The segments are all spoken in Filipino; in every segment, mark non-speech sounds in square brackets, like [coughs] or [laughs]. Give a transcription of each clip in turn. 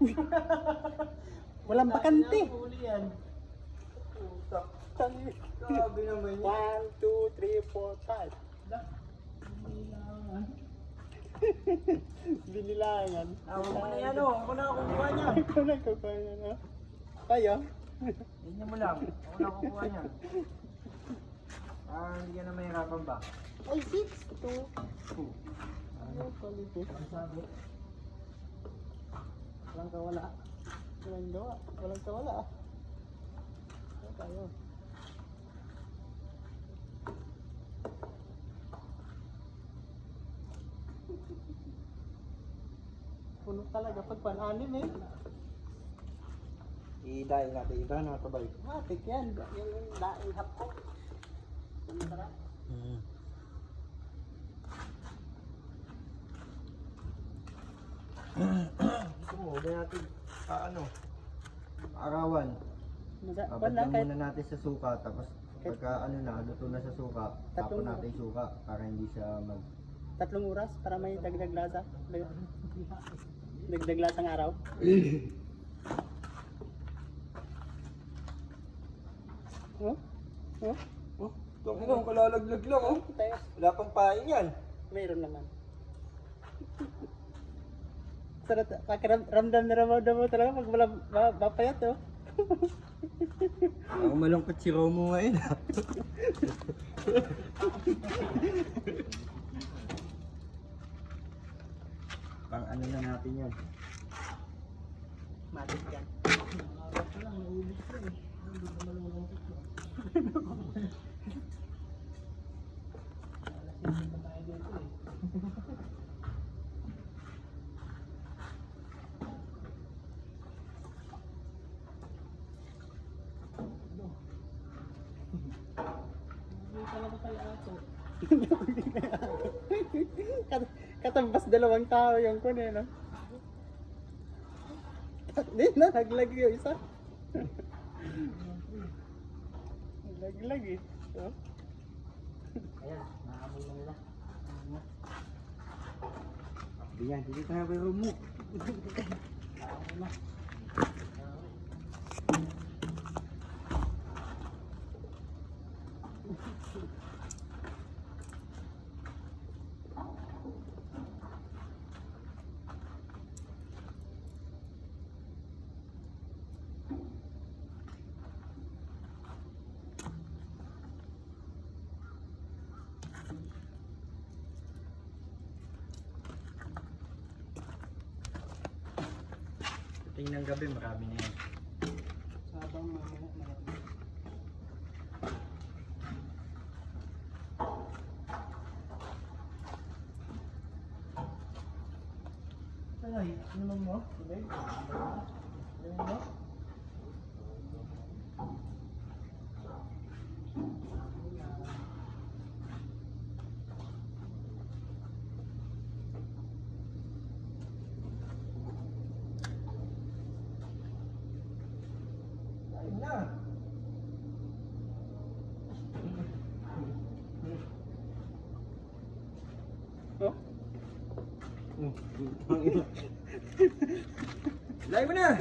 [laughs] Walang bakante. Grabe naman yan. One, two, three, four, five. Binilangan. Tawag mo na yan o. Ako na kukuha niyan. [laughs] Ikaw na kukuha na, no? Tayo? Ganyan mo lang. Ako na kukuha niyan. Ah, hindi ka na mahirapan ba? Ay, six. Two. Ano, quality? Ang sabi. Walang kawala. Walang gawa. Walang kawala. Ano tayo? [laughs] Puno talaga pag pananim eh. Idahin natin. Idahin natin ba? Matik yan. Yung daing hapko. Ano sarap? Gusto mo, huwag natin, ah, ano, arawan. Maga, Abad wala lang kahit muna natin sa suka, tapos pagka ano na, luto na sa suka, Tatlong tapon natin yung suka para hindi siya mag... tatlong oras para may dagdag lasa. Dag- Dagdag lasang araw. [coughs] Oh? Oh? Oh, ito lang, kalalaglag lang oh. Tayo. Wala pang pain yan. Mayroon naman. Sarap, pakiram, ramdam na ramdam mo talaga pag wala ba, mapayat oh. Ako malungkot si Romo ngayon ah. Pang ano na natin yan. Matik yan. Kat- Katambas dalawang tao yung kunin, no? Hindi na, naglag yung isa. naglag eh. Oh. Ayan, naamoy na nila. Ayan, dito tayo kay Romo. [laughs] Tingnan gabi, marami na yan. Lay mo na!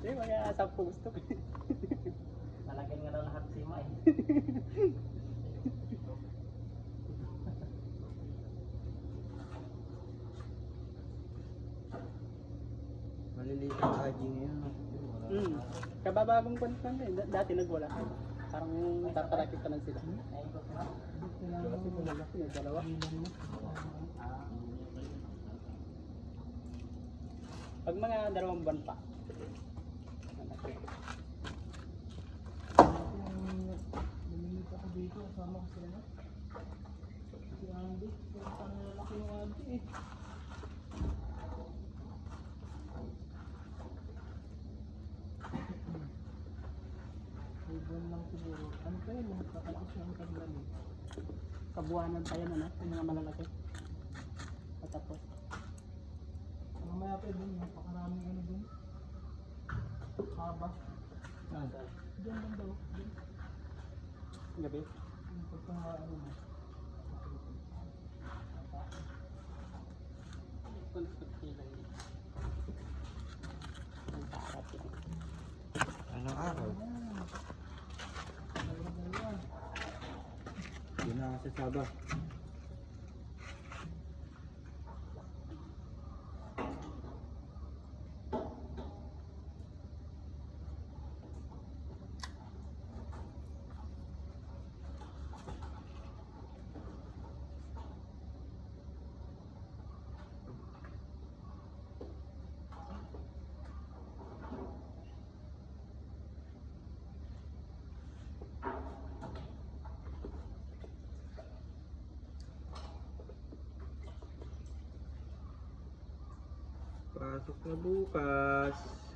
Hindi, mga sampu gusto ko. Nga daw lahat si Mai. Maliliit ang kaji ngayon. Hmm. na. Kababagong kwantan eh. Da- Dati nagwala. Parang tatarakit pa lang sila. Na dalawa. Pag mga dalawang buwan pa. Dito, kasama ko sila. Si Andy, parang lalaki yung Andy eh. Ibon lang siguro. Ano pa yun? Nakatapos yung taglali. Kabuanan pa yan ano, yung mga malalaki. Patapos. Mamaya Haba. Ah. Diyan lang daw. Gabi? Pagka ano mo. Anong araw? Hindi na kasi sabah. Bukas.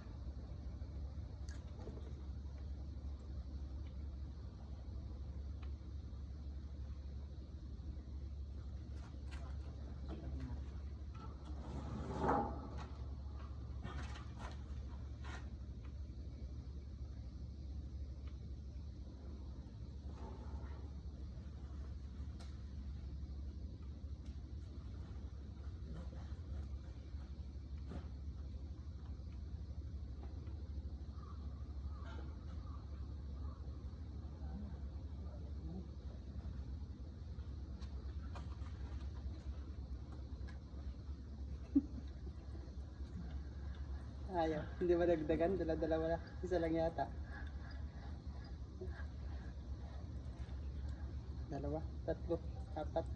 Ayaw. Hindi ba dagdagan? Dala-dala wala. Isa lang yata. Dalawa, tatlo, apat.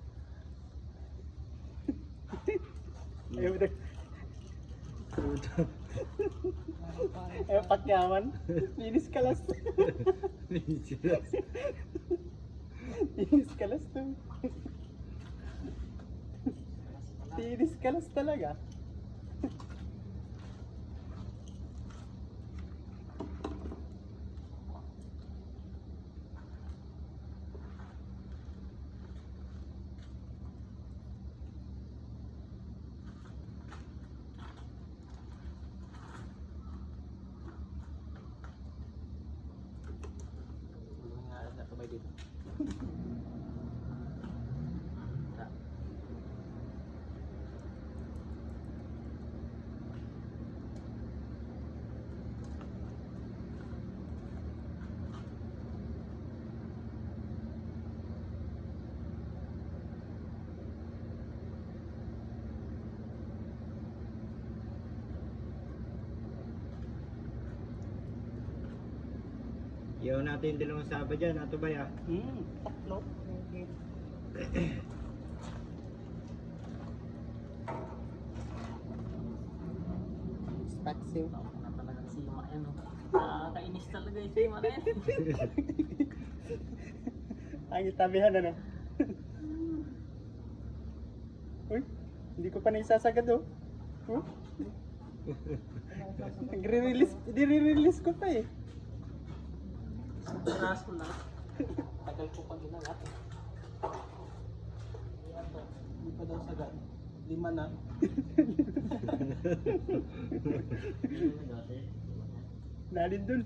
[laughs] Ayaw dag... Ayaw pakyaman. Linis kalas. [laughs] Linis kalas to. Linis kalas talaga. Iyaw natin yung dalawang Saba dyan, ato ba ya? Hmm, tatlo. Spaxiw. Na talagang sima yan. oh. Nakakainis talaga yung sima na yan. [laughs] Ang itabihan ano? [laughs] Uy, hindi ko pa naisasagad oh. Huh? [laughs] Nagre-release, di-release ko pa eh. Ko lang. Tagal ko pa ginagat. Ayan to. Hindi pa daw sagad. Lima na. Nalin dun.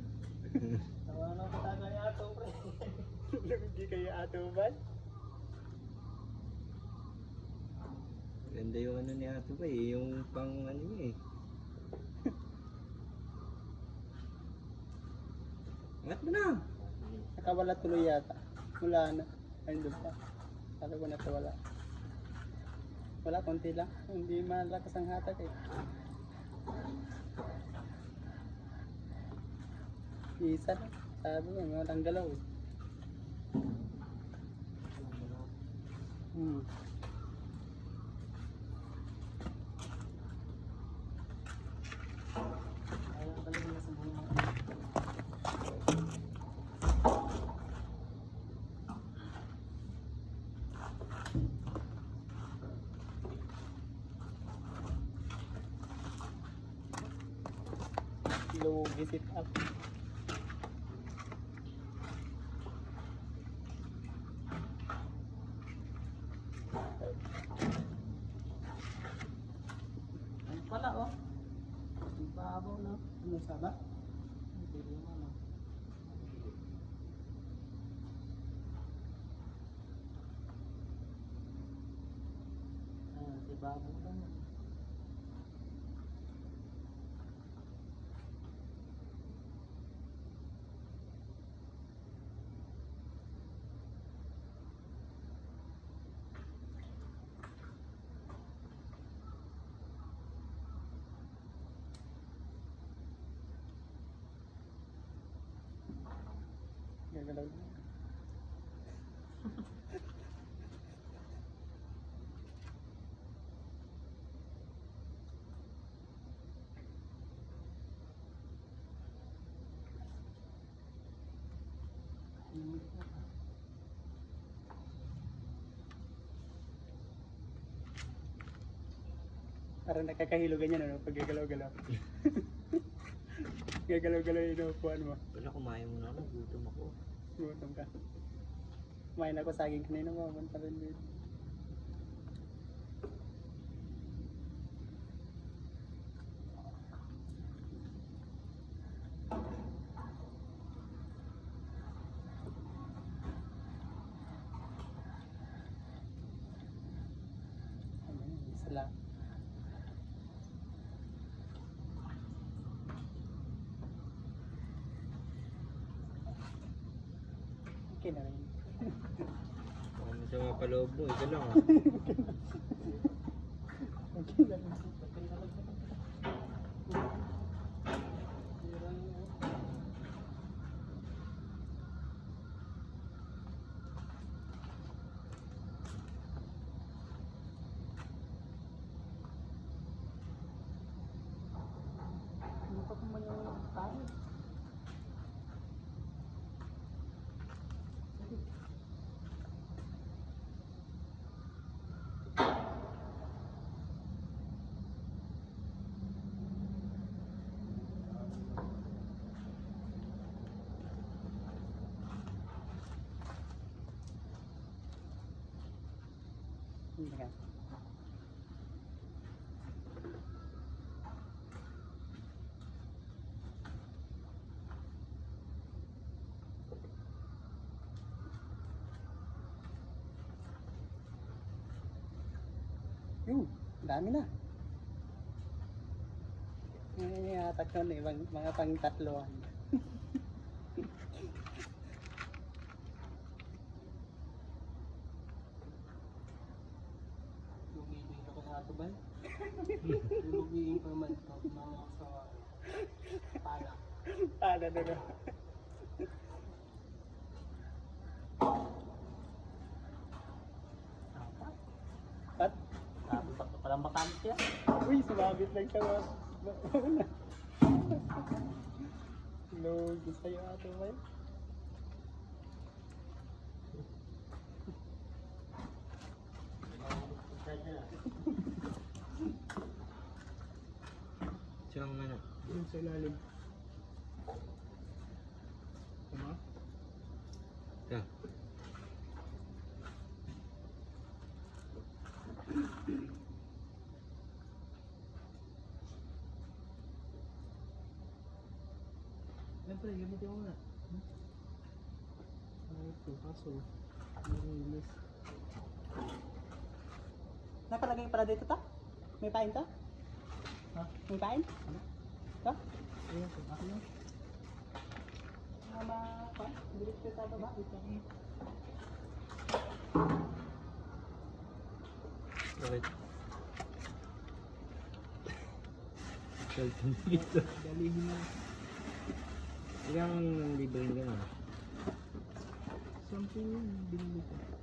Tawa na ko taga ni Ato, pre. Hindi kayo atuban. Ganda yung ano ni ato ba eh, yung pang ano niya eh. [laughs] Angat mo na! Nakawala tuloy yata. Wala na. Ayun doon pa. Sabi ko nakawala. Wala, konti lang. Hindi malakas ang hatag eh. Isa lang. Sabi may walang galaw eh. Hmm. Ayaw talaga na sa buhay. Lugi sit up. Ano pala, oh. Ibabaw na. Ano saba? Hindi naman, oh. Ayan, si Babaw lang. Parang nakakahilo ganyan ano, pag gagalaw-galaw. [laughs] gagalaw-galaw yung inuupuan mo. Wala, kumain muna ako. Gutom ako. Gutom ka. Kumain ako saging kanina, mamunta rin dito. Ayun, isa lang. Okay na rin. Paloob mo? Ito lang ah. [laughs] Okay na rin. Ano pa kung man yung tayo? Ka. Yun, dami na. Ngayon na ibang mga pang tatloan. Lugiling ako sa ato ba? Lugiling pa naman ito. Mama ko sa pala. Ada na na. At, Parang makamit yan. uy, sumabit lang siya. Mauna. Logo sa'yo ato ba yun? Siyang ano. Yun sa ilalim. Ito. Siyempre, gamitin mo na. Ay, ito, kaso. Narilis. Nakalagay pala dito ta? May pain to? Ha? May pain? To? Ayun, ako lang. Mga pa? Bilis ko sa baba. Bakit? Cellphone dito. Dalihin na. Ilang libre ka na? Something yun, binili ko.